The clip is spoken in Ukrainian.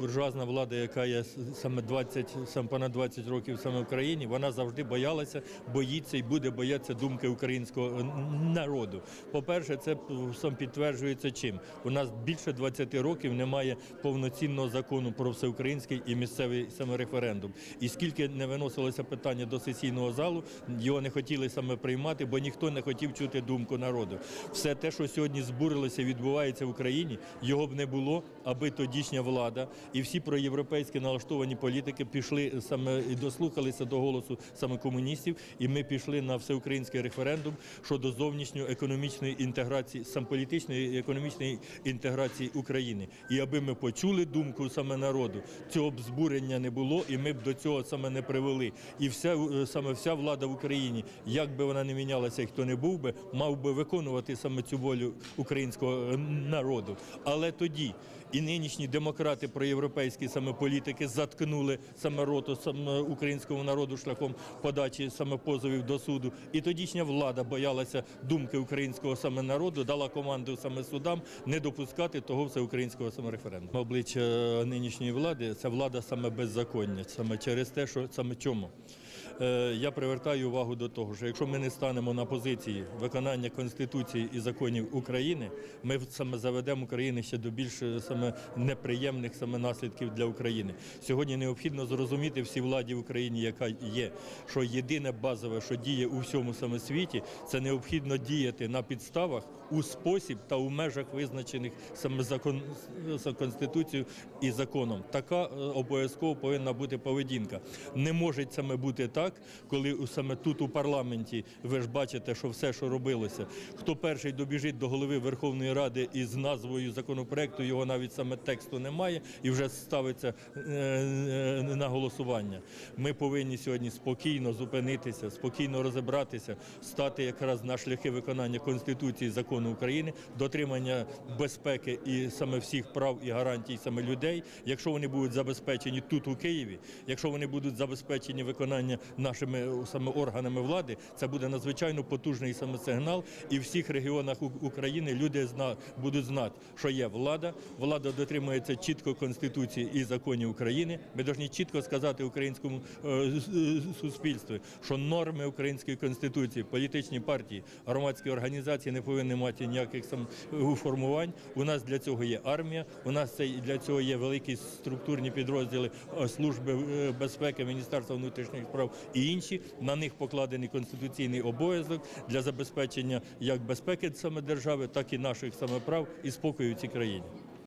буржуазна влада, яка є саме 20, саме понад 20 років саме в країні, вона завжди боялася, боїться і буде боятися думки українського е, народу. По-перше, це сам підтверджується чим. У нас більше 20 років немає повноцінного закону про всеукраїнський і місцевий саме референдум. І скільки не виносилося питання до сесійного залу, його не хотіли саме приймати, бо ніхто не хотів чути думку народу. Все те, що сьогодні збурилося, відбувається в Україні, його б не було, аби тодішня влада і всі проєвропейські налаштовані політики пішли саме і дослухалися до голосу саме комуністів, і ми пішли на всеукраїнський референдум щодо зовнішньої економічної інтеграції, сам політичної і економічної інтеграції України. І аби ми почули думку саме народу, цього б збурення не було, і ми б до цього саме не привели. І вся е, саме вся влада в Україні, як би вона не мінялася, і хто не був би, мав би виконувати саме цю волю українського е, народу. Але тоді і нинішні демократи проєвропейські саме політики заткнули саме роту саме українському народу шляхом подачі саме позовів до суду. І тодішня влада боялася думки українського саме народу, дала команду саме судам не допускати того всеукраїнського саме референдуму. Обличчя нинішньої влади це влада саме беззаконня, саме через те, що саме чому. Е, Я привертаю увагу до того, що якщо ми не станемо на позиції виконання Конституції і законів України, ми саме заведемо Україну ще до більш е, саме неприємних саме наслідків для України. Сьогодні необхідно зрозуміти всій владі в Україні, яка є, що єдине базове, що діє у всьому саме світі, це необхідно діяти на підставах у спосіб та у межах визначених саме закон конституцією і законом. Така е, обов'язково повинна бути поведінка. Не може саме бути так, коли саме тут у парламенті ви ж бачите, що все, що робилося, хто перший добіжить до голови Верховної Ради із назвою законопроекту, його навіть саме тексту немає і вже ставиться е, е, на голосування. Ми повинні сьогодні спокійно зупинитися, спокійно розібратися, стати якраз на шляхи виконання Конституції закону України, дотримання безпеки і саме всіх прав і гарантій саме людей. Якщо вони будуть забезпечені тут у Києві, якщо вони будуть забезпечені виконання нашими е, саме органами влади, це буде надзвичайно потужний саме сигнал. І в всіх регіонах України люди будуть знати, що є влада. Влада дотримується чітко конституції і законів України. Ми повинні чітко сказати українському е, е, суспільству, що норми української конституції, політичні партії, громадські організації не повинні мати ніяких сам формувань. У нас для цього є армія. У нас це для цього є великі структурні підрозділи служби безпеки, Міністерства внутрішніх справ і інші. На них покладений конституційний обов'язок для забезпечення як безпеки саме держави, так і наших саме прав і спокою в цій країні.